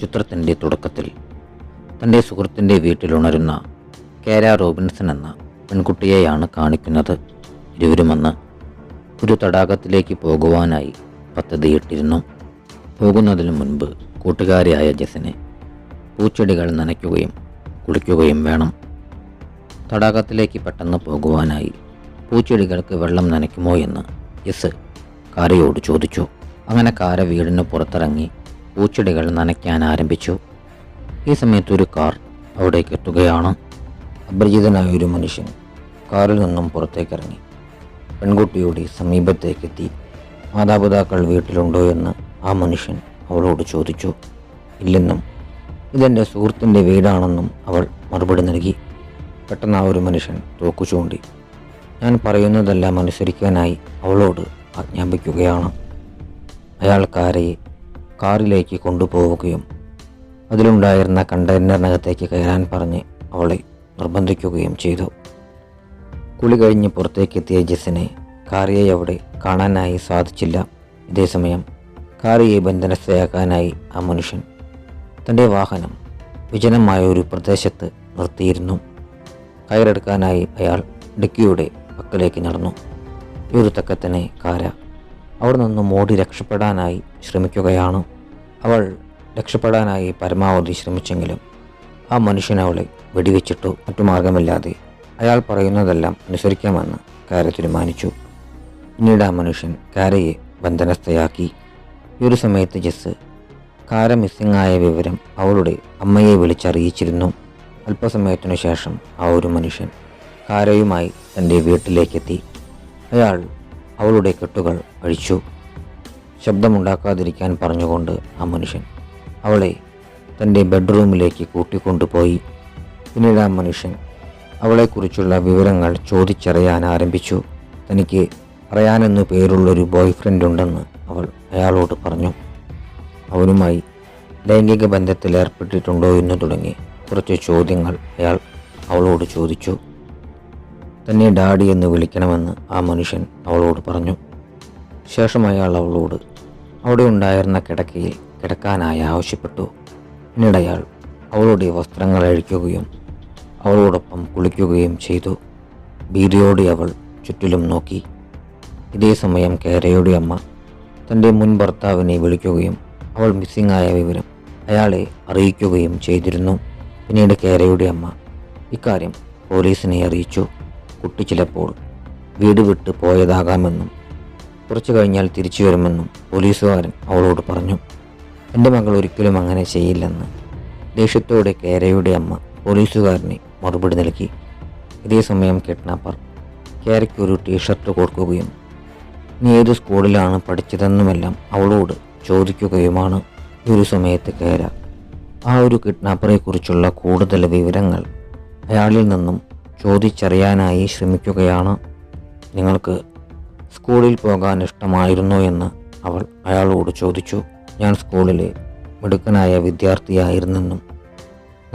ചിത്രത്തിന്റെ തുടക്കത്തിൽ തന്റെ സുഹൃത്തിന്റെ വീട്ടിലുണരുന്ന കേര റോബിൻസൺ എന്ന പെൺകുട്ടിയെയാണ് കാണിക്കുന്നത്. ഇരുവരുമെന്ന് ഒരു തടാകത്തിലേക്ക് പോകുവാനായി പദ്ധതിയിട്ടിരുന്നു. പോകുന്നതിനു മുൻപ് കൂട്ടുകാരിയായ ജസിനെ പൂച്ചെടികൾ നനയ്ക്കുകയും കുളിക്കുകയും വേണം. തടാകത്തിലേക്ക് പെട്ടെന്ന് പോകുവാനായി പൂച്ചെടികൾക്ക് വെള്ളം നനയ്ക്കുമോ എന്ന് യെസ് കാരയോട് ചോദിച്ചു. അങ്ങനെ കാര വീടിന് പുറത്തിറങ്ങി പൂച്ചെടികൾ നനയ്ക്കാൻ ആരംഭിച്ചു. ഈ സമയത്ത് ഒരു കാർ അവിടേക്ക് എത്തുകയാണ്. അപരിചിതനായ ഒരു മനുഷ്യൻ കാറിൽ നിന്നും പുറത്തേക്കിറങ്ങി. പെൺകുട്ടിയോട് സമീപത്തേക്കെത്തി. മാതാപിതാക്കൾ വീട്ടിലുണ്ടോ? എന്ന് ആ മനുഷ്യൻ അവളോട് ചോദിച്ചു. ഇല്ലെന്നും ഇതെന്റെ സുഹൃത്തിന്റെ വീടാണെന്നും അവൾ മറുപടി നൽകി. പെട്ടെന്ന് ആ ഒരു മനുഷ്യൻ തോക്കു ചൂണ്ടി. ഞാൻ പറയുന്നതെല്ലാം അനുസരിക്കാനായി അവളോട് ആജ്ഞാപിക്കുകയാണ്. അയാൾ കാറിലേക്ക് കൊണ്ടുപോവുകയും അതിലുണ്ടായിരുന്ന കണ്ടെയ്നറിനകത്തേക്ക് കയറാൻ പറഞ്ഞ് അവളെ നിർബന്ധിക്കുകയും ചെയ്തു. കുളി കഴിഞ്ഞ് പുറത്തേക്കെത്തിയ ജെസ്സിനെ കാറിയെ അവിടെ കാണാനായി സാധിച്ചില്ല. ഇതേസമയം കാറിയെ ബന്ധനസ്ഥയാക്കാനായി ആ മനുഷ്യൻ തന്റെ വാഹനം വിജനമായ ഒരു പ്രദേശത്ത് നിർത്തിയിരുന്നു. കയറെടുക്കാനായി അയാൾ ഡിക്കിയുടെ പക്കലേക്ക് നടന്നു. ഈ ഒരു തക്കത്തിനെ കാര അവിടെ നിന്നും ഓടി രക്ഷപ്പെടാനായി ശ്രമിക്കുകയാണ്. അവൾ രക്ഷപ്പെടാനായി പരമാവധി ശ്രമിച്ചെങ്കിലും ആ മനുഷ്യൻ അവളെ വെടിവെച്ചിട്ടു മറ്റു മാർഗമില്ലാതെ അയാൾ പറയുന്നതെല്ലാം അനുസരിക്കാമെന്ന് കാര തീരുമാനിച്ചു പിന്നീട് ആ മനുഷ്യൻ കാരയെ ബന്ധനസ്ഥയാക്കി. ഈ ഒരു സമയത്ത് ജസ് കാര മിസ്സിംഗ് ആയ വിവരം അവളുടെ അമ്മയെ വിളിച്ചറിയിച്ചിരുന്നു. അല്പസമയത്തിനു ശേഷം ആ ഒരു മനുഷ്യൻ കാരയുമായി തന്റെ വീട്ടിലേക്കെത്തി. അയാൾ അവളുടെ കെട്ടുകൾ അഴിച്ചു. ശബ്ദമുണ്ടാക്കാതിരിക്കാൻ പറഞ്ഞുകൊണ്ട് ആ മനുഷ്യൻ അവളെ തന്റെ ബെഡ്റൂമിലേക്ക് കൂട്ടിക്കൊണ്ടുപോയി. പിന്നീട് ആ മനുഷ്യൻ അവളെക്കുറിച്ചുള്ള വിവരങ്ങൾ ചോദിച്ചറിയാൻ ആരംഭിച്ചു. തനിക്ക് പറയാനെന്നു പേരുള്ളൊരു ബോയ് ഫ്രണ്ട് ഉണ്ടെന്ന് അവൾ അയാളോട് പറഞ്ഞു. അവനുമായി ലൈംഗിക ബന്ധത്തിൽ ഏർപ്പെട്ടിട്ടുണ്ടോ എന്ന് തുടങ്ങി കുറച്ച് ചോദ്യങ്ങൾ അയാൾ അവളോട് ചോദിച്ചു. തന്നെ ഡാഡി എന്ന് വിളിക്കണമെന്ന് ആ മനുഷ്യൻ അവളോട് പറഞ്ഞു. ശേഷം അയാൾ അവളോട് അവിടെ ഉണ്ടായിരുന്ന കിടക്കയിൽ കിടക്കാനായി ആവശ്യപ്പെട്ടു. പിന്നീട് അയാൾ അവളുടെ വസ്ത്രങ്ങൾ അഴിക്കുകയും അവളോടൊപ്പം കുളിക്കുകയും ചെയ്തു. ഭീതിയോടെ അവൾ ചുറ്റിലും നോക്കി. ഇതേ സമയം കേരയുടെ അമ്മ തന്റെ മുൻ ഭർത്താവിനെ വിളിക്കുകയും അവൾ മിസ്സിംഗ് ആയ വിവരം അയാളെ അറിയിക്കുകയും ചെയ്തിരുന്നു. പിന്നീട് കേരയുടെ അമ്മ ഇക്കാര്യം പോലീസിനെ അറിയിച്ചു. കുട്ടി ചിലപ്പോൾ വീട് വിട്ട് പോയതാകാമെന്നും കുറച്ചു കഴിഞ്ഞാൽ തിരിച്ചു വരുമെന്നും പോലീസുകാരൻ അവളോട് പറഞ്ഞു. എന്റെ മകൾ ഒരിക്കലും അങ്ങനെ ചെയ്യില്ലെന്ന് ദേഷ്യത്തോടെ കേരയുടെ അമ്മ പോലീസുകാരനെ മറുപടി നൽകി. ഇതേസമയം കിഡ്നാപ്പർ കേരയ്ക്ക് ഒരു ടീഷർട്ട് കൊടുക്കുകയും നീ ഏത് സ്കൂളിലാണ് പഠിച്ചതെന്നുമെല്ലാം അവളോട് ചോദിക്കുകയുമാണ്. ഈ ഒരു സമയത്ത് കേര ആ ഒരു കിഡ്നാപ്പറെ കുറിച്ചുള്ള കൂടുതൽ വിവരങ്ങൾ അയാളിൽ നിന്നും ചോദിച്ചറിയാനായി ശ്രമിക്കുകയാണ്. നിങ്ങൾക്ക് സ്കൂളിൽ പോകാൻ ഇഷ്ടമായിരുന്നോ എന്ന് അവൾ അയാളോട് ചോദിച്ചു. ഞാൻ സ്കൂളിലെ മിടുക്കനായ വിദ്യാർത്ഥിയായിരുന്നെന്നും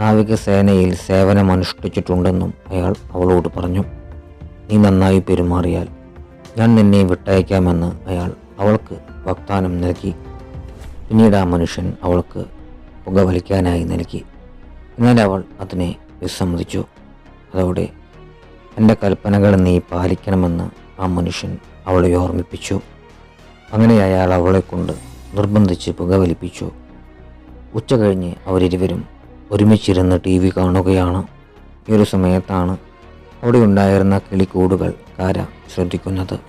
നാവികസേനയിൽ സേവനമനുഷ്ഠിച്ചിട്ടുണ്ടെന്നും അയാൾ അവളോട് പറഞ്ഞു. നീ നന്നായി പെരുമാറിയാൽ ഞാൻ നിന്നെ വിട്ടയക്കാമെന്ന് അയാൾ അവൾക്ക് വാഗ്ദാനം നൽകി. പിന്നീട് ആ മനുഷ്യൻ അവൾക്ക് പുകവലിക്കാനായി നൽകി. എന്നാൽ അവൾ അതിനെ വിസമ്മതിച്ചു. അതോടെ എന്റെ കൽപ്പനകൾ നീ പാലിക്കണമെന്ന് ആ മനുഷ്യൻ അവളെ ഓർമ്മിപ്പിച്ചു. അങ്ങനെ അയാൾ അവളെ കൊണ്ട് നിർബന്ധിച്ച് പുകവലിപ്പിച്ചു. ഉച്ച കഴിഞ്ഞ് അവരിരുവരും ഒരുമിച്ചിരുന്ന് ടി വി കാണുകയാണ്. ഈ ഒരു സമയത്താണ് അവിടെ ഉണ്ടായിരുന്ന കിളിക്കൂടുകൾ കാര ശ്രദ്ധിക്കുന്നത്.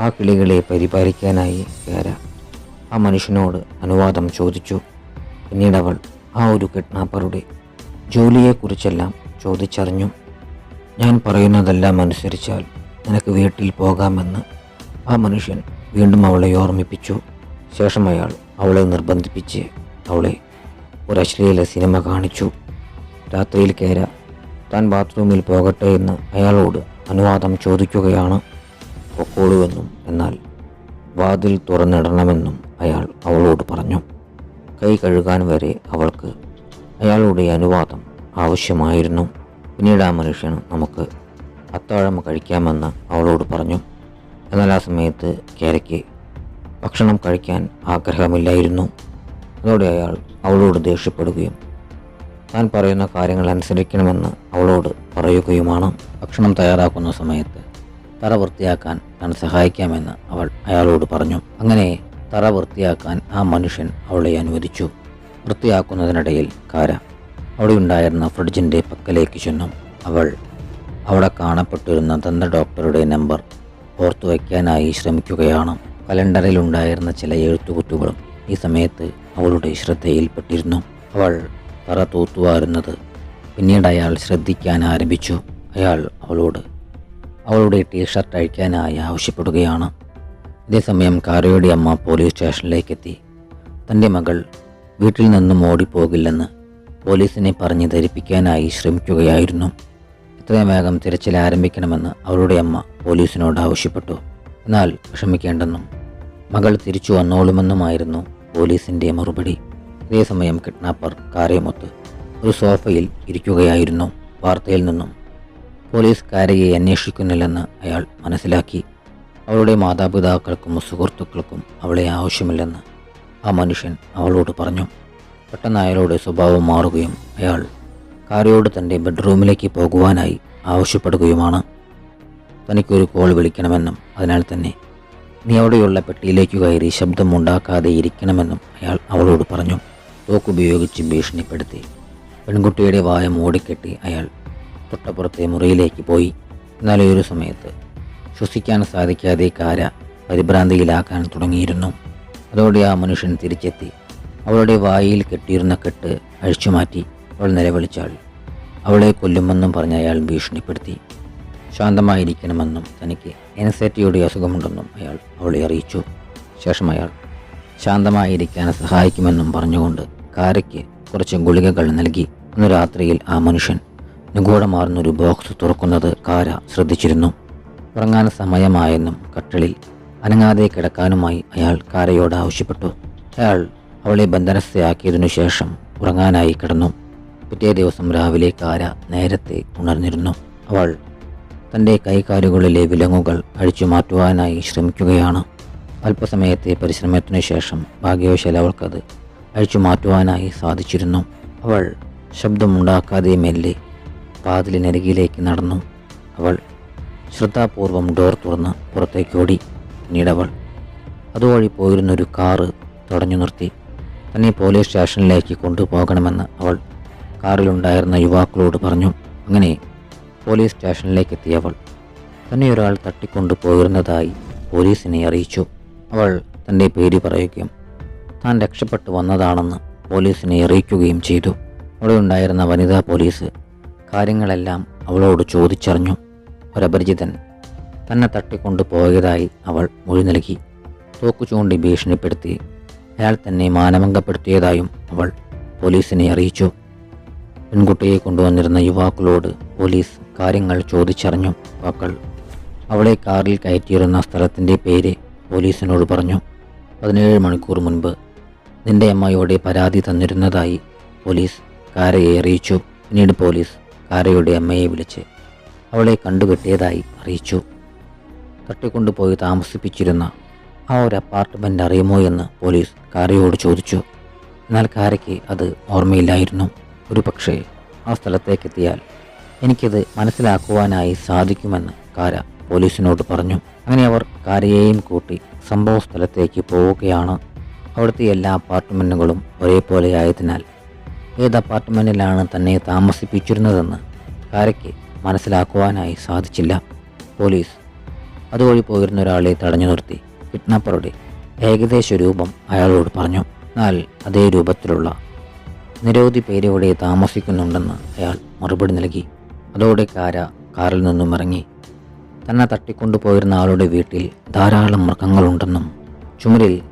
ആ കിളികളെ പരിപാലിക്കാനായി കാര ആ മനുഷ്യനോട് അനുവാദം ചോദിച്ചു. പിന്നീട് അവൾ ആ ഒരു കിഡ്നാപ്പറുടെ ജോലിയെക്കുറിച്ചെല്ലാം ചോദിച്ചറിഞ്ഞു. ഞാൻ പറയുന്നതെല്ലാം അനുസരിച്ചാൽ നിനക്ക് വീട്ടിൽ പോകാമെന്ന് ആ മനുഷ്യൻ വീണ്ടും അവളെ ഓർമ്മിപ്പിച്ചു. ശേഷം അയാൾ അവളെ നിർബന്ധിപ്പിച്ച് അവളെ ഒരു അശ്ലീല സിനിമ കാണിച്ചു. രാത്രിയിൽ കയറ താൻ ബാത്റൂമിൽ പോകട്ടെ എന്ന് അയാളോട് അനുവാദം ചോദിക്കുകയാണ്. പൊക്കോളുവെന്നും എന്നാൽ വാതിൽ തുറന്നിടണമെന്നും അയാൾ അവളോട് പറഞ്ഞു. കൈ കഴുകാൻ വരെ അവൾക്ക് അയാളുടെ അനുവാദം ആവശ്യമായിരുന്നു. പിന്നീട് ആ മനുഷ്യൻ നമുക്ക് അത്താഴം കഴിക്കാമെന്ന് അവളോട് പറഞ്ഞു. എന്നാൽ ആ സമയത്ത് കേരയ്ക്ക് ഭക്ഷണം കഴിക്കാൻ ആഗ്രഹമില്ലായിരുന്നു. അതോടെ അയാൾ അവളോട് ദേഷ്യപ്പെടുകയും താൻ പറയുന്ന കാര്യങ്ങൾ അനുസരിക്കണമെന്ന് അവളോട് പറയുകയുമാണ്. ഭക്ഷണം തയ്യാറാക്കുന്ന സമയത്ത് തറ വൃത്തിയാക്കാൻ താൻ സഹായിക്കാമെന്ന് അവൾ അയാളോട് പറഞ്ഞു. അങ്ങനെ തറ വൃത്തിയാക്കാൻ ആ മനുഷ്യൻ അവളെ അനുവദിച്ചു. വൃത്തിയാക്കുന്നതിനിടയിൽ കാര അവിടെ ഉണ്ടായിരുന്ന ഫ്രിഡ്ജിന്റെ പക്കലേക്ക് ചെന്നു. അവൾ അവിടെ കാണപ്പെട്ടിരുന്ന ദന്ത ഡോക്ടറുടെ നമ്പർ ഓർത്തു വയ്ക്കാനായി ശ്രമിക്കുകയാണ്. കലണ്ടറിൽ ഉണ്ടായിരുന്ന ചില എഴുത്തുകുത്തുകളും ഈ സമയത്ത് അവളുടെ ശ്രദ്ധയിൽപ്പെട്ടിരുന്നു. അവൾ തറ തൂത്തുവാരുന്നത് പിന്നീട് അയാൾ ശ്രദ്ധിക്കാൻ ആരംഭിച്ചു. അയാൾ അവളോട് അവളുടെ ടീഷർട്ട് അഴിക്കാനായി ആവശ്യപ്പെടുകയാണ്. അതേസമയം കാരയുടെ അമ്മ പോലീസ് സ്റ്റേഷനിലേക്കെത്തി. തന്റെ മകൾ വീട്ടിൽ നിന്നും ഓടിപ്പോകില്ലെന്ന് പോലീസിനെ പറഞ്ഞ് ധരിപ്പിക്കാനായി ശ്രമിക്കുകയായിരുന്നു. എത്രയും വേഗം തിരച്ചിൽ ആരംഭിക്കണമെന്ന് അവളുടെ അമ്മ പോലീസിനോട് ആവശ്യപ്പെട്ടു. എന്നാൽ വിഷമിക്കേണ്ടെന്നും മകൾ തിരിച്ചു വന്നോളുമെന്നുമായിരുന്നു പോലീസിന്റെ മറുപടി. അതേസമയം കിഡ്നാപ്പർ കാരയുമൊത്ത് ഒരു സോഫയിൽ ഇരിക്കുകയായിരുന്നു. വാർത്തയിൽ നിന്നും പോലീസ് കാരയെ അന്വേഷിക്കുന്നില്ലെന്ന് അയാൾ മനസ്സിലാക്കി. അവളുടെ മാതാപിതാക്കൾക്കും സുഹൃത്തുക്കൾക്കും അവളെ ആവശ്യമില്ലെന്ന് ആ മനുഷ്യൻ അവളോട് പറഞ്ഞു. പെട്ടെന്ന് അയാളുടെ സ്വഭാവം മാറുകയും അയാൾ കാറിയോട് തന്റെ ബെഡ്റൂമിലേക്ക് പോകുവാനായി ആവശ്യപ്പെടുകയുമാണ്. തനിക്കൊരു കോൾ വിളിക്കണമെന്നും അതിനാൽ തന്നെ നീ അവിടെയുള്ള പെട്ടിയിലേക്ക് കയറി ശബ്ദം ഉണ്ടാക്കാതെ ഇരിക്കണമെന്നും അയാൾ അവളോട് പറഞ്ഞു. തോക്കുപയോഗിച്ച് ഭീഷണിപ്പെടുത്തി. പെൺകുട്ടിയുടെ വായ മൂടിക്കെട്ടി അയാൾ തൊട്ടപ്പുറത്തെ മുറിയിലേക്ക് പോയി. എന്നാൽ ഒരു സമയത്ത് ശ്വസിക്കാൻ സാധിക്കാതെ കാര പരിഭ്രാന്തിയിലാക്കാൻ തുടങ്ങിയിരുന്നു. അതോടെ ആ മനുഷ്യൻ തിരിച്ചെത്തി. അവളുടെ വായിൽ കെട്ടിയിരുന്ന കെട്ട് അഴിച്ചുമാറ്റി അവൾ നിലവിളിച്ചാൾ അവളെ കൊല്ലുമെന്നും പറഞ്ഞ് അയാൾ ഭീഷണിപ്പെടുത്തി. ശാന്തമായിരിക്കണമെന്നും തനിക്ക് എൻസൈറ്റിയുടെ അസുഖമുണ്ടെന്നും അയാൾ അവളെ അറിയിച്ചു. ശേഷം അയാൾ ശാന്തമായിരിക്കാൻ സഹായിക്കുമെന്നും പറഞ്ഞുകൊണ്ട് കാരയ്ക്ക് കുറച്ച് ഗുളികകൾ നൽകി. അന്ന് രാത്രിയിൽ ആ മനുഷ്യൻ നിഗൂഢമാർന്നൊരു ബോക്സ് തുറക്കുന്നത് കാര ശ്രദ്ധിച്ചിരുന്നു. ഉറങ്ങാൻ സമയമായെന്നും കട്ടളിൽ അനങ്ങാതെ കിടക്കാനുമായി അയാൾ കാരയോട് ആവശ്യപ്പെട്ടു. അയാൾ അവളെ ബന്ധനസ്ഥയാക്കിയതിനു ശേഷം ഉറങ്ങാനായി കിടന്നു. പിറ്റേ ദിവസം രാവിലെ കാര നേരത്തെ ഉണർന്നിരുന്നു. അവൾ തന്റെ കൈകാലുകളിലെ വിലങ്ങുകൾ അഴിച്ചു മാറ്റുവാനായി ശ്രമിക്കുകയാണ്. അല്പസമയത്തെ പരിശ്രമത്തിനു ശേഷം ഭാഗ്യവശാൽ അവൾക്കത് അഴിച്ചു മാറ്റുവാനായി സാധിച്ചിരുന്നു. അവൾ ശബ്ദമുണ്ടാക്കാതെ മെല്ലെ വാതിലിനരികിലേക്ക് നടന്നു. അവൾ ശ്രദ്ധാപൂർവം ഡോർ തുറന്ന് പുറത്തേക്ക് ഓടി. പിന്നീടവൾ അതുവഴി പോയിരുന്നൊരു കാറ് തടഞ്ഞു നിർത്തി. തന്നെ പോലീസ് സ്റ്റേഷനിലേക്ക് കൊണ്ടുപോകണമെന്ന് അവൾ കാറിലുണ്ടായിരുന്ന യുവാക്കളോട് പറഞ്ഞു. അങ്ങനെ പോലീസ് സ്റ്റേഷനിലേക്ക് എത്തിയവൾ തന്നെ ഒരാൾ തട്ടിക്കൊണ്ടു പോയിരുന്നതായി പോലീസിനെ അറിയിച്ചു. അവൾ തന്റെ പേര് പറയുകയും താൻ രക്ഷപ്പെട്ടു വന്നതാണെന്ന് പോലീസിനെ അറിയിക്കുകയും ചെയ്തു. അവിടെ ഉണ്ടായിരുന്ന വനിതാ പോലീസ് കാര്യങ്ങളെല്ലാം അവളോട് ചോദിച്ചറിഞ്ഞു. ഒരപരിചിതൻ തന്നെ തട്ടിക്കൊണ്ടു പോയതായി അവൾ മൊഴി നൽകി. തോക്കു ചൂണ്ടി ഭീഷണിപ്പെടുത്തി അയാൾ തന്നെ മാനഭംഗപ്പെടുത്തിയതായും അവൾ പോലീസിനെ അറിയിച്ചു. പെൺകുട്ടിയെ കൊണ്ടുവന്നിരുന്ന യുവാക്കളോട് പോലീസ് കാര്യങ്ങൾ ചോദിച്ചറിഞ്ഞു യുവാക്കൾ. അവളെ കാറിൽ കയറ്റിയിരുന്ന സ്ഥലത്തിന്റെ പേര് പോലീസിനോട് പറഞ്ഞു. പതിനേഴ് മണിക്കൂർ മുൻപ് നിന്റെ അമ്മയോടെ പരാതി തന്നിരുന്നതായി പോലീസ് കാരയെ അറിയിച്ചു. പിന്നീട് പോലീസ് കാരയുടെ അമ്മയെ വിളിച്ച് അവളെ കണ്ടുകെട്ടിയതായി അറിയിച്ചു. തട്ടിക്കൊണ്ടുപോയി താമസിപ്പിച്ചിരുന്ന ആ ഒരു അപ്പാർട്ട്മെന്റ് അറിയുമോ എന്ന് പോലീസ് കാരയോട് ചോദിച്ചു. എന്നാൽ കാരയ്ക്ക് അത് ഓർമ്മയില്ലായിരുന്നു. ഒരു പക്ഷേ ആ സ്ഥലത്തേക്കെത്തിയാൽ എനിക്കത് മനസ്സിലാക്കുവാനായി സാധിക്കുമെന്ന് കാര പോലീസിനോട് പറഞ്ഞു. അങ്ങനെ അവർ കാരയെയും കൂട്ടി സംഭവ സ്ഥലത്തേക്ക് പോവുകയാണ്. അവിടുത്തെ എല്ലാ അപ്പാർട്ട്മെന്റുകളും ഒരേപോലെ ആയതിനാൽ ഏത് അപ്പാർട്ട്മെന്റിലാണ് തന്നെ താമസിപ്പിച്ചിരുന്നതെന്ന് കാരയ്ക്ക് മനസ്സിലാക്കുവാനായി സാധിച്ചില്ല. പോലീസ് അതുവഴി പോയിരുന്ന ഒരാളെ തടഞ്ഞു നിർത്തി. കിഡ്നാപ്പറുടെ ഏകദേശ രൂപം അയാളോട് പറഞ്ഞു. എന്നാൽ അതേ രൂപത്തിലുള്ള നിരവധി പേരോടെ താമസിക്കുന്നുണ്ടെന്ന് അയാൾ മറുപടി നൽകി. അതോടെ കാര കാറിൽ നിന്നും ഇറങ്ങി. തന്നെ തട്ടിക്കൊണ്ടുപോയിരുന്ന ആളുടെ വീട്ടിൽ ധാരാളം മൃഗങ്ങളുണ്ടെന്നും ചുമരിൽ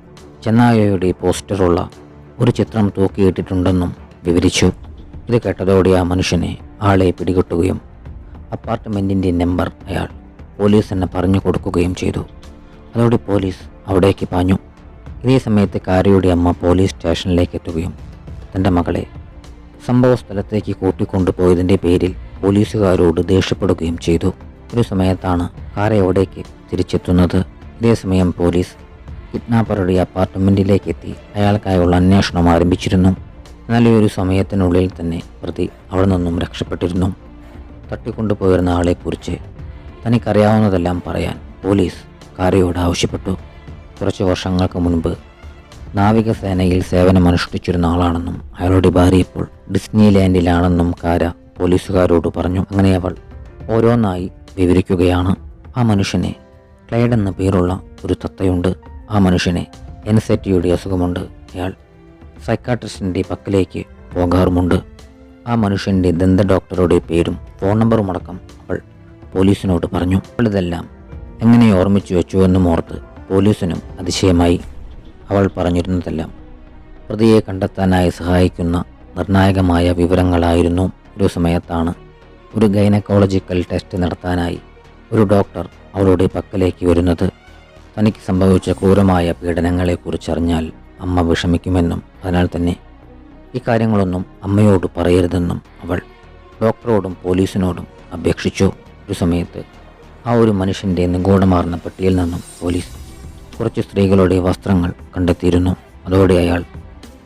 ചെന്നായയുടെ പോസ്റ്ററുള്ള ഒരു ചിത്രം തൂക്കിയിട്ടിട്ടുണ്ടെന്നും വിവരിച്ചു. ഇത് കേട്ടതോടെ ആ മനുഷ്യനെ ആളെ പിടികിട്ടുകയും അപ്പാർട്ട്മെന്റിന്റെ നമ്പർ അയാൾ പോലീസിന് പറഞ്ഞു കൊടുക്കുകയും ചെയ്തു. അതോടെ പോലീസ് അവിടേക്ക് പാഞ്ഞു. ഇതേ സമയത്ത് കാരയുടെ അമ്മ പോലീസ് സ്റ്റേഷനിലേക്ക് എത്തുകയും തന്റെ മകളെ സംഭവ സ്ഥലത്തേക്ക് കൂട്ടിക്കൊണ്ടുപോയതിന്റെ പേരിൽ പോലീസുകാരോട് ദേഷ്യപ്പെടുകയും ചെയ്തു. ഒരു സമയത്താണ് കാര അവിടേക്ക് തിരിച്ചെത്തുന്നത്. ഇതേ സമയം പോലീസ് കിഡ്നാപ്പറുടെ അപ്പാർട്ട്മെന്റിലേക്ക് എത്തി അയാൾക്കായുള്ള അന്വേഷണം ആരംഭിച്ചിരുന്നു. എന്നാൽ ഈ ഒരു സമയത്തിനുള്ളിൽ തന്നെ പ്രതി അവിടെ നിന്നും രക്ഷപ്പെട്ടിരുന്നു. തട്ടിക്കൊണ്ടുപോയിരുന്ന ആളെക്കുറിച്ച് തനിക്കറിയാവുന്നതെല്ലാം പറയാൻ പോലീസ് കാരയോട് ആവശ്യപ്പെട്ടു? കുറച്ച് വർഷങ്ങൾക്ക് മുൻപ് നാവികസേനയിൽ സേവനമനുഷ്ഠിച്ചിരുന്ന ആളാണെന്നും അയാളുടെ ഭാര്യ ഇപ്പോൾ ഡിസ്നി ലാൻഡിലാണെന്നും കാര പോലീസുകാരോട് പറഞ്ഞു. അങ്ങനെ അവൾ ഓരോന്നായി വിവരിക്കുകയാണ്. ആ മനുഷ്യനെ ക്ലൈഡ് എന്ന പേരുള്ള ഒരു തത്തയുണ്ട്. ആ മനുഷ്യനെ എൻസെറ്റിയുടെ അസുഖമുണ്ട്. അയാൾ സൈക്കാട്രിസ്റ്റിന്റെ പക്കലേക്ക് പോകാറുമുണ്ട്. ആ മനുഷ്യന്റെ ദന്ത ഡോക്ടറുടെ പേരും ഫോൺ നമ്പറും അടക്കം അവൾ പോലീസിനോട് പറഞ്ഞു. അവൾ ഇതെല്ലാം എങ്ങനെ ഓർമ്മിച്ചു വെച്ചു എന്നും ഓർത്ത് പോലീസിനും അതിശയമായി അവൾ പറഞ്ഞിരുന്നതെല്ലാം. പ്രതിയെ കണ്ടെത്താനായി സഹായിക്കുന്ന നിർണായകമായ വിവരങ്ങളായിരുന്നു ഒരു സമയത്താണ് ഒരു ഗൈനക്കോളജിക്കൽ ടെസ്റ്റ് നടത്താനായി ഒരു ഡോക്ടർ അവളുടെ പക്കലേക്ക് വരുന്നത്. തനിക്ക് സംഭവിച്ച ക്രൂരമായ പീഡനങ്ങളെക്കുറിച്ചറിഞ്ഞാൽ അമ്മ വിഷമിക്കുമെന്നും അതിനാൽ തന്നെ ഇക്കാര്യങ്ങളൊന്നും അമ്മയോട് പറയരുതെന്നും അവൾ ഡോക്ടറോടും പോലീസിനോടും അപേക്ഷിച്ചു. ഒരു സമയത്ത് ആ ഒരു മനുഷ്യന്റെ നിഗൂഢമാർന്ന പട്ടിയിൽ നിന്നും പോലീസ് കുറച്ച് സ്ത്രീകളുടെ വസ്ത്രങ്ങൾ കണ്ടെത്തിയിരുന്നു. അതോടെ അയാൾ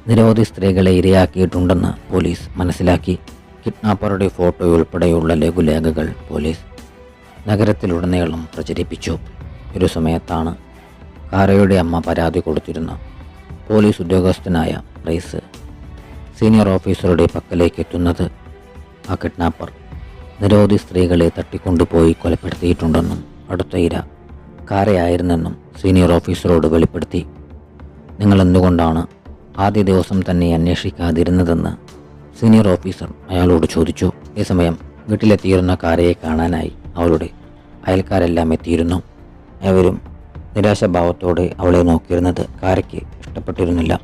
നിരവധി സ്ത്രീകളെ ഇരയാക്കിയിട്ടുണ്ടെന്ന് പോലീസ് മനസ്സിലാക്കി. കിഡ്നാപ്പറുടെ ഫോട്ടോ ഉൾപ്പെടെയുള്ള ലഘുലേഖകൾ പോലീസ് നഗരത്തിലുടനീളം പ്രചരിപ്പിച്ചു. ഒരു സമയത്താണ് കാരയുടെ അമ്മ പരാതി കൊടുത്തിരുന്ന പോലീസ് ഉദ്യോഗസ്ഥനായ റൈസ് സീനിയർ ഓഫീസറുടെ പക്കലേക്ക് എത്തുന്നത് ആ കിഡ്നാപ്പർ. നിരവധി സ്ത്രീകളെ തട്ടിക്കൊണ്ടുപോയി കൊലപ്പെടുത്തിയിട്ടുണ്ടെന്നും അടുത്ത ഇര കാരയായിരുന്നെന്നും സീനിയർ ഓഫീസറോട് വെളിപ്പെടുത്തി. നിങ്ങൾ എന്തുകൊണ്ടാണ് ആദ്യ ദിവസം തന്നെ അന്വേഷിക്കാതിരുന്നതെന്ന്? സീനിയർ ഓഫീസർ അയാളോട് ചോദിച്ചു. ഈ സമയം വീട്ടിലെത്തിയിരുന്ന കാരയെ കാണാനായി അവളുടെ അയൽക്കാരെല്ലാം എത്തിയിരുന്നു. അവരും നിരാശഭാവത്തോടെ അവളെ നോക്കിയിരുന്നത് കാരയ്ക്ക് ഇഷ്ടപ്പെട്ടിരുന്നില്ല.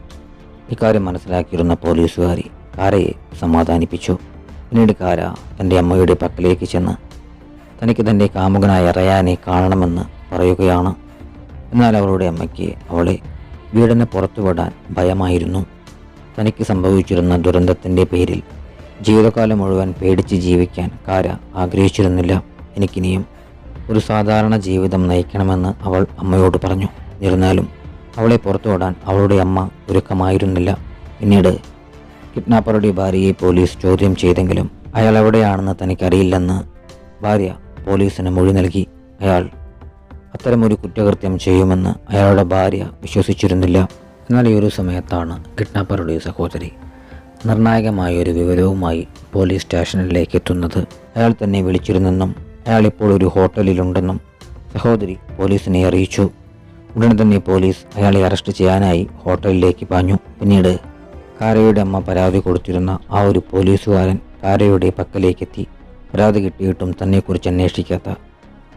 ഇക്കാര്യം മനസ്സിലാക്കിയിരുന്ന പോലീസുകാരി കാരയെ സമാധാനിപ്പിച്ചു. പിന്നീട് കാര തന്റെ അമ്മയുടെ പക്കലേക്ക് ചെന്ന് തനിക്ക് തന്റെ കാമുകനായ റയാനെ കാണണമെന്ന് പറയുകയാണ്. എന്നാൽ അവളുടെ അമ്മയ്ക്ക് അവളെ വീടിന് പുറത്തുവിടാൻ ഭയമായിരുന്നു. തനിക്ക് സംഭവിച്ചിരുന്ന ദുരന്തത്തിന്റെ പേരിൽ ജീവിതകാലം മുഴുവൻ പേടിച്ച് ജീവിക്കാൻ കാര ആഗ്രഹിച്ചിരുന്നില്ല. എനിക്കിനിയും ഒരു സാധാരണ ജീവിതം നയിക്കണമെന്ന് അവൾ അമ്മയോട് പറഞ്ഞു. എന്നിരുന്നാലും അവളെ പുറത്തുവിടാൻ അവളുടെ അമ്മ ഒരുക്കമായിരുന്നില്ല. പിന്നീട് കിഡ്നാപ്പറുടെ ഭാര്യയെ പോലീസ് ചോദ്യം ചെയ്തെങ്കിലും അയാൾ എവിടെയാണെന്ന് തനിക്കറിയില്ലെന്ന് ഭാര്യ പോലീസിന് മൊഴി നൽകി. അയാൾ അത്തരമൊരു കുറ്റകൃത്യം ചെയ്യുമെന്ന് അയാളുടെ ഭാര്യ വിശ്വസിച്ചിരുന്നില്ല. എന്നാൽ ഈ ഒരു സമയത്താണ് കിഡ്നാപ്പറുടെ സഹോദരി നിർണായകമായ ഒരു വിവരവുമായി പോലീസ് സ്റ്റേഷനിലേക്ക് എത്തുന്നത് അയാൾ തന്നെ വിളിച്ചിരുന്നെന്നും അയാൾ ഇപ്പോൾ ഒരു ഹോട്ടലിലുണ്ടെന്നും സഹോദരി പോലീസിനെ അറിയിച്ചു. ഉടനെ തന്നെ പോലീസ് അയാളെ അറസ്റ്റ് ചെയ്യാനായി ഹോട്ടലിലേക്ക് പാഞ്ഞു. പിന്നീട് കാരയുടെ അമ്മ പരാതി കൊടുത്തിരുന്ന ആ ഒരു പോലീസുകാരൻ കാരയുടെ പക്കലേക്കെത്തി. പരാതി കിട്ടിയിട്ടും തന്നെക്കുറിച്ച് അന്വേഷിക്കാത്ത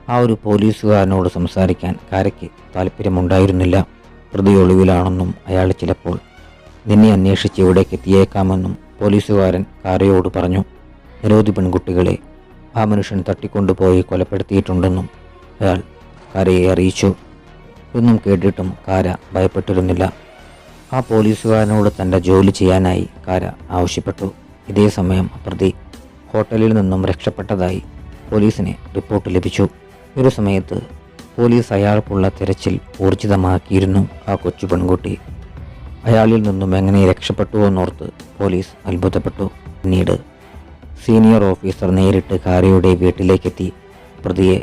ആ ഒരു പോലീസുകാരനോട് സംസാരിക്കാൻ കാരയ്ക്ക് താല്പര്യമുണ്ടായിരുന്നില്ല. പ്രതി ഒളിവിലാണെന്നും അയാൾ ചിലപ്പോൾ നിന്നെ അന്വേഷിച്ച് ഇവിടേക്ക് എത്തിയേക്കാമെന്നും പോലീസുകാരൻ കാരയോട് പറഞ്ഞു. നിരവധി പെൺകുട്ടികളെ ആ മനുഷ്യൻ തട്ടിക്കൊണ്ടുപോയി കൊലപ്പെടുത്തിയിട്ടുണ്ടെന്നും അയാൾ കാരയെ അറിയിച്ചു. ഇതൊന്നും കേട്ടിട്ടും കാര ഭയപ്പെട്ടിരുന്നില്ല. ആ പോലീസുകാരനോട് തന്റെ ജോലി ചെയ്യാനായി കാര ആവശ്യപ്പെട്ടു. ഇതേ സമയം പ്രതി ഹോട്ടലിൽ നിന്നും രക്ഷപ്പെട്ടതായി പോലീസിന് റിപ്പോർട്ട് ലഭിച്ചു. ഒരു സമയത്ത് പോലീസ് അയാൾക്കുള്ള തിരച്ചിൽ ഊർജിതമാക്കിയിരുന്നു ആ കൊച്ചു പെൺകുട്ടി. അയാളിൽ നിന്നും എങ്ങനെ രക്ഷപ്പെട്ടു രക്ഷപ്പെട്ടുവെന്നോർത്ത് പോലീസ് അത്ഭുതപ്പെട്ടു. പിന്നീട് സീനിയർ ഓഫീസർ നേരിട്ട് കാരയുടെ വീട്ടിലേക്കെത്തി പ്രതിയെ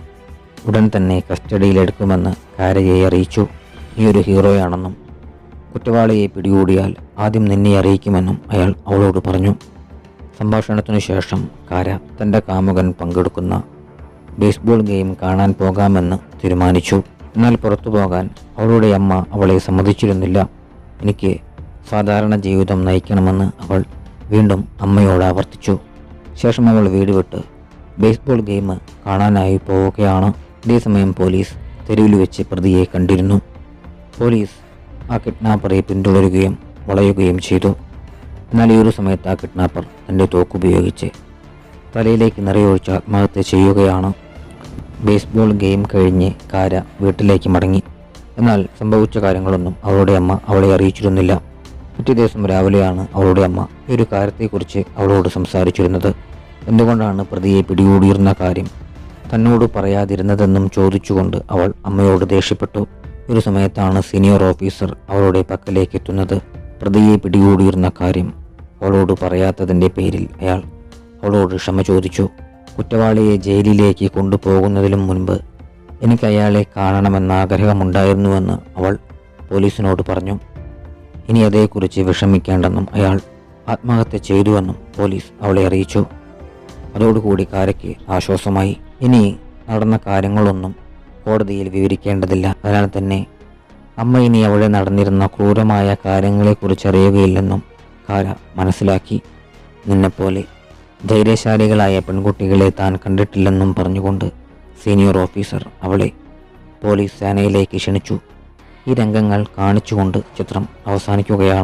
ഉടൻ തന്നെ കസ്റ്റഡിയിലെടുക്കുമെന്ന് കാരയെ അറിയിച്ചു. ഈ ഒരു ഹീറോയാണെന്നും കുറ്റവാളിയെ പിടികൂടിയാൽ ആദ്യം നിന്നെ അറിയിക്കുമെന്നും അയാൾ അവളോട് പറഞ്ഞു. സംഭാഷണത്തിനു ശേഷം കാര തന്റെ കാമുകൻ പങ്കെടുക്കുന്ന ബേസ്ബോൾ ഗെയിം കാണാൻ പോകാമെന്ന് തീരുമാനിച്ചു. എന്നാൽ പുറത്തു പോകാൻ അവളുടെ അമ്മ അവളെ സമ്മതിച്ചിരുന്നില്ല. എനിക്ക് സാധാരണ ജീവിതം നയിക്കണമെന്ന് അവൾ വീണ്ടും അമ്മയോട് ആവർത്തിച്ചു. ശേഷം അവൾ വീട് വിട്ട് ബേസ്ബോൾ ഗെയിം കാണാനായി പോവുകയാണ്. അതേസമയം പോലീസ് തെരുവിൽ വെച്ച് പ്രതിയെ കണ്ടിരുന്നു. പോലീസ് ആ കിഡ്നാപ്പറെ പിന്തുടരുകയും വളയുകയും ചെയ്തു. എന്നാൽ ഈ ഒരു സമയത്ത് ആ കിഡ്നാപ്പർ തന്റെ തോക്കുപയോഗിച്ച് തലയിലേക്ക് നിറയൊഴിച്ച് ആത്മഹത്യ ചെയ്യുകയാണ്. ബേസ്ബോൾ ഗെയിം കഴിഞ്ഞ് കാര വീട്ടിലേക്ക് മടങ്ങി. എന്നാൽ സംഭവിച്ച കാര്യങ്ങളൊന്നും അവളുടെ അമ്മ അവളെ അറിയിച്ചിരുന്നില്ല. പിറ്റേ ദിവസം രാവിലെയാണ് അവളുടെ അമ്മ ഈ ഒരു കാര്യത്തെക്കുറിച്ച് അവളോട് സംസാരിച്ചിരുന്നത്. എന്തുകൊണ്ടാണ് പ്രതിയെ പിടികൂടിയിരുന്ന കാര്യം തന്നോട് പറയാതിരുന്നതെന്നും ചോദിച്ചുകൊണ്ട് അവൾ അമ്മയോട് ദേഷ്യപ്പെട്ടു. ഒരു സമയത്താണ് സീനിയർ ഓഫീസർ അവളുടെ പക്കലേക്ക് എത്തുന്നത് പ്രതിയെ പിടികൂടിയിരുന്ന കാര്യം അവളോട് പറയാത്തതിന്റെ പേരിൽ അയാൾ അവളോട് ക്ഷമ ചോദിച്ചു. കുറ്റവാളിയെ ജയിലിലേക്ക് കൊണ്ടുപോകുന്നതിലും മുൻപ് എനിക്ക് അയാളെ കാണണമെന്ന ആഗ്രഹമുണ്ടായിരുന്നുവെന്ന് അവൾ പോലീസിനോട് പറഞ്ഞു. ഇനി അതേക്കുറിച്ച് വിഷമിക്കേണ്ടെന്നും അയാൾ ആത്മഹത്യ ചെയ്തുവെന്നും പോലീസ് അവളെ അറിയിച്ചു. അതോടുകൂടി കാരയ്ക്ക് ആശ്വാസമായി. ഇനി നടന്ന കാര്യങ്ങളൊന്നും കോടതിയിൽ വിവരിക്കേണ്ടതില്ല. അതിനാൽ തന്നെ അമ്മ ഇനി അവിടെ നടന്നിരുന്ന ക്രൂരമായ കാര്യങ്ങളെക്കുറിച്ച് അറിയുകയില്ലെന്നും കാര മനസ്സിലാക്കി. നിന്നെപ്പോലെ ധൈര്യശാലികളായ പെൺകുട്ടികളെ താൻ കണ്ടിട്ടില്ലെന്നും പറഞ്ഞുകൊണ്ട് സീനിയർ ഓഫീസർ അവളെ പോലീസ് സേനയിലേക്ക് ക്ഷണിച്ചു. ഈ രംഗങ്ങൾ കാണിച്ചുകൊണ്ട് ചിത്രം അവസാനിക്കുകയാണ്.